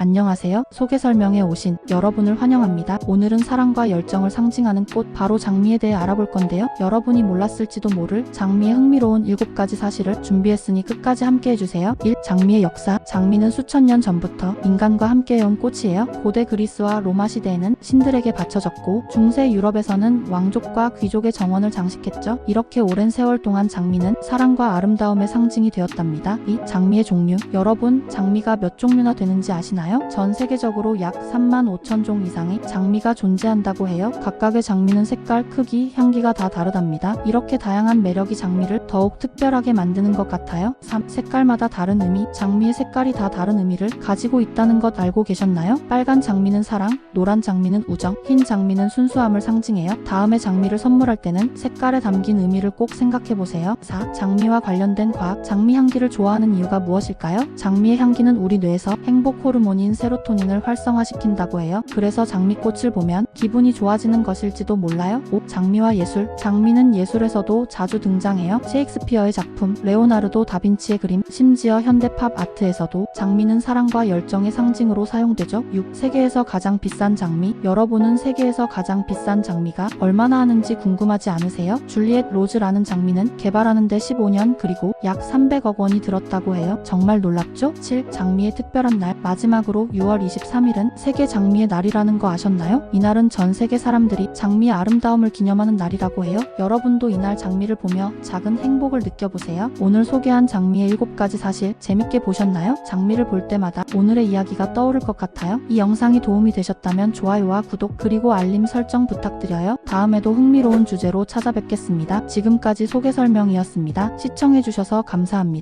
안녕하세요. 소개 설명에 오신 여러분을 환영합니다. 오늘은 사랑과 열정을 상징하는 꽃 바로 장미에 대해 알아볼 건데요. 여러분이 몰랐을지도 모를 장미의 흥미로운 7가지 사실을 준비했으니 끝까지 함께 해주세요. 1. 장미의 역사 장미는 수천 년 전부터 인간과 함께해온 꽃이에요. 고대 그리스와 로마 시대에는 신들에게 바쳐졌고 중세 유럽에서는 왕족과 귀족의 정원을 장식했죠. 이렇게 오랜 세월 동안 장미는 사랑과 아름다움의 상징이 되었답니다. 2. 장미의 종류 여러분 장미가 몇 종류나 되는지 아시나요? 전 세계적으로 약 3만 5천 종 이상의 장미가 존재한다고 해요. 각각의 장미는 색깔, 크기, 향기가 다 다르답니다. 이렇게 다양한 매력이 장미를 더욱 특별하게 만드는 것 같아요. 3. 색깔마다 다른 의미 장미의 색깔이 다 다른 의미를 가지고 있다는 것 알고 계셨나요? 빨간 장미는 사랑, 노란 장미는 우정, 흰 장미는 순수함을 상징해요. 다음에 장미를 선물할 때는 색깔에 담긴 의미를 꼭 생각해 보세요. 4. 장미와 관련된 과학 장미 향기를 좋아하는 이유가 무엇일까요? 장미의 향기는 우리 뇌에서 행복 호르몬 인 세로토닌을 활성화시킨다고 해요. 그래서 장미꽃을 보면 기분이 좋아지는 것일지도 몰라요. 5. 장미와 예술 장미는 예술에서도 자주 등장해요. 셰익스피어의 작품, 레오나르도 다빈치의 그림, 심지어 현대 팝 아트에서도 장미는 사랑과 열정의 상징으로 사용되죠. 6. 세계에서 가장 비싼 장미 여러분은 세계에서 가장 비싼 장미가 얼마나 하는지 궁금하지 않으세요? 줄리엣 로즈라는 장미는 개발하는데 15년 그리고 약 300억 원이 들었다고 해요. 정말 놀랍죠? 7. 장미의 특별한 날 마지막으로 6월 23일은 세계 장미의 날이라는 거 아셨나요? 이날은 전 세계 사람들이 장미의 아름다움을 기념하는 날이라고 해요. 여러분도 이날 장미를 보며 작은 행복을 느껴보세요. 오늘 소개한 장미의 7가지 사실 재밌게 보셨나요? 장미를 볼 때마다 오늘의 이야기가 떠오를 것 같아요. 이 영상이 도움이 되셨다면 좋아요와 구독 그리고 알림 설정 부탁드려요. 다음에도 흥미로운 주제로 찾아뵙겠습니다. 지금까지 소개 설명이었습니다. 시청해주셔서 감사합니다.